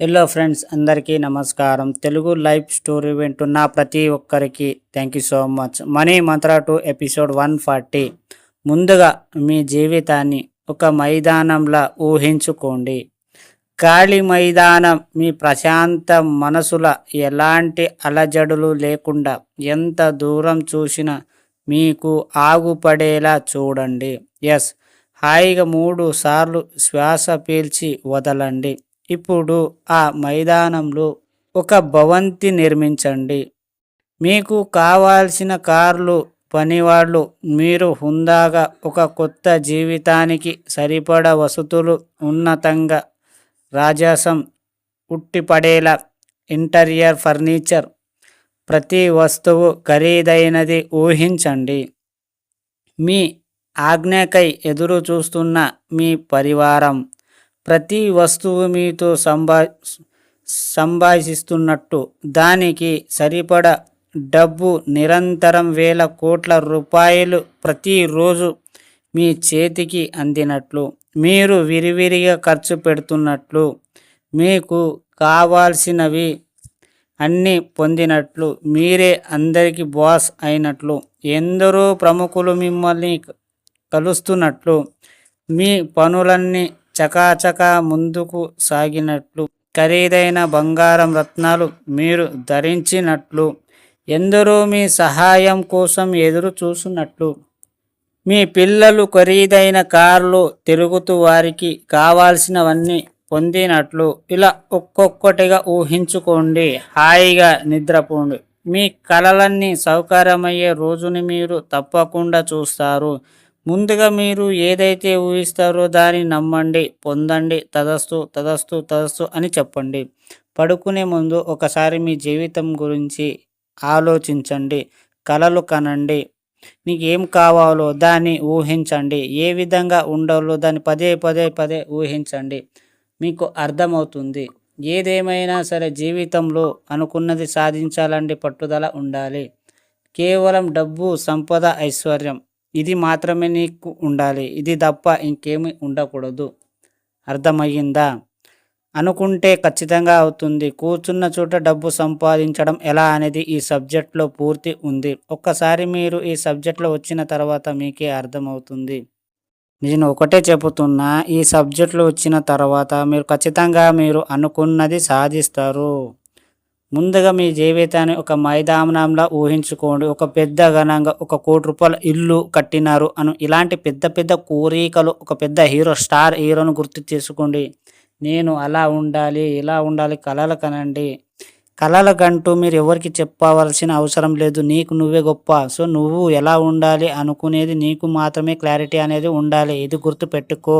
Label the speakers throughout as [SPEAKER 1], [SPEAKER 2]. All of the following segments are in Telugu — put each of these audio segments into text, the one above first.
[SPEAKER 1] హలో ఫ్రెండ్స్ అందరికీ నమస్కారం. తెలుగు లైఫ్ స్టోరీ వింటున్న ప్రతి ఒక్కరికి thank you so much Money Mantra to episode one forty ముందుగా మీ జీవితాన్ని ఒక మైదానంలా ఊహించుకోండి. ఖాళీ మైదానం మీ ప్రశాంత మనసుల ఎలాంటి అలజడులు లేకుండా ఎంత దూరం చూసినా మీకు ఆగుపడేలా చూడండి. ఎస్ హాయిగా మూడు సార్లు శ్వాస పీల్చి వదలండి. ఇప్పుడు ఆ మైదానంలో ఒక భవంతి నిర్మించండి. మీకు కావాల్సిన కార్లు పనివాళ్ళు మీరు హుందాగా ఒక కొత్త జీవితానికి సరిపడ వసతులు ఉన్నతంగా రాజాసం ఉట్టిపడేలా ఇంటీరియర్ ఫర్నిచర్ ప్రతి వస్తువు ఖరీదైనది ఊహించండి. మీ ఆజ్ఞకై ఎదురు చూస్తున్న మీ పరివారం ప్రతి వస్తువు మీతో సంభా సంభాషిస్తున్నట్టు. దానికి సరిపడ డబ్బు నిరంతరం వేల కోట్ల రూపాయలు ప్రతిరోజు మీ చేతికి అందినట్లు. మీరు విరివిరిగా ఖర్చు పెడుతున్నట్లు. మీకు కావాల్సినవి అన్నీ పొందినట్లు. మీరే అందరికి బాస్ అయినట్లు. ఎందరో ప్రముఖులు మిమ్మల్ని కలుస్తున్నట్లు. మీ పనులన్నీ చకాచకా ముందుకు సాగినట్లు. ఖరీదైన బంగారం రత్నాలు మీరు ధరించినట్లు. ఎందరో మీ సహాయం కోసం ఎదురు చూస్తున్నట్లు మీ పిల్లలు ఖరీదైన కార్లు తిరుగుతూ వారికి కావాల్సినవన్నీ పొందినట్లు. ఇలా ఒక్కొక్కటిగా ఊహించుకోండి. హాయిగా నిద్రపోండి. మీ కలలన్నీ సౌకర్యమయ్యే రోజుని మీరు తప్పకుండా చూస్తారు. ముందుగా మీరు ఏదైతే ఊహిస్తారో దాన్ని నమ్మండి పొందండి. తదస్తు తదస్తు తదస్తు అని చెప్పండి. పడుకునే ముందు ఒకసారి మీ జీవితం గురించి ఆలోచించండి. కలలు కనండి. మీకు ఏం కావాలో దాన్ని ఊహించండి. ఏ విధంగా ఉండాలో దాన్ని పదే పదే పదే ఊహించండి. మీకు అర్థమవుతుంది. ఏదేమైనా సరే జీవితంలో అనుకున్నది సాధించాలంటే పట్టుదల ఉండాలి. కేవలం డబ్బు సంపద ఐశ్వర్యం. ఇది మాత్రమే నీకు ఉండాలి. ఇది తప్ప ఇంకేమీ ఉండకూడదు. అర్థమయ్యిందా? అనుకుంటే ఖచ్చితంగా అవుతుంది. కూర్చున్న చోట డబ్బు సంపాదించడం ఎలా అనేది ఈ సబ్జెక్ట్లో పూర్తి ఉంది. ఒక్కసారి మీరు ఈ సబ్జెక్ట్లో వచ్చిన తర్వాత మీకే అర్థమవుతుంది. నేను ఒకటే చెబుతున్నా ఈ సబ్జెక్టులు వచ్చిన తర్వాత మీరు ఖచ్చితంగా మీరు అనుకున్నది సాధిస్తారు. ముందుగా మీ జీవితాన్ని ఒక మైదానంలా ఊహించుకోండి. ఒక పెద్ద ఘనంగా ఒక కోటి రూపాయల ఇల్లు కట్టినారు అను ఇలాంటి పెద్ద పెద్ద కోరికలు ఒక పెద్ద హీరో స్టార్ హీరోను గుర్తు చేసుకోండి. నేను అలా ఉండాలి ఇలా ఉండాలి కలలు కనండి. కళలకంటూ మీరు ఎవరికి చెప్పవలసిన అవసరం లేదు. నీకు నువ్వే గొప్ప. సో నువ్వు ఎలా ఉండాలి అనుకునేది నీకు మాత్రమే క్లారిటీ అనేది ఉండాలి. ఇది గుర్తు పెట్టుకో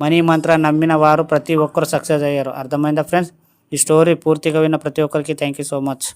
[SPEAKER 1] మనీ మంత్ర నమ్మిన వారు ప్రతి ఒక్కరు సక్సెస్ అయ్యారు. అర్థమైందా ఫ్రెండ్స్? ఈ స్టోరీ పూర్తిగా విన్న ప్రతి ఒక్కరికి థ్యాంక్ యూ సో మచ్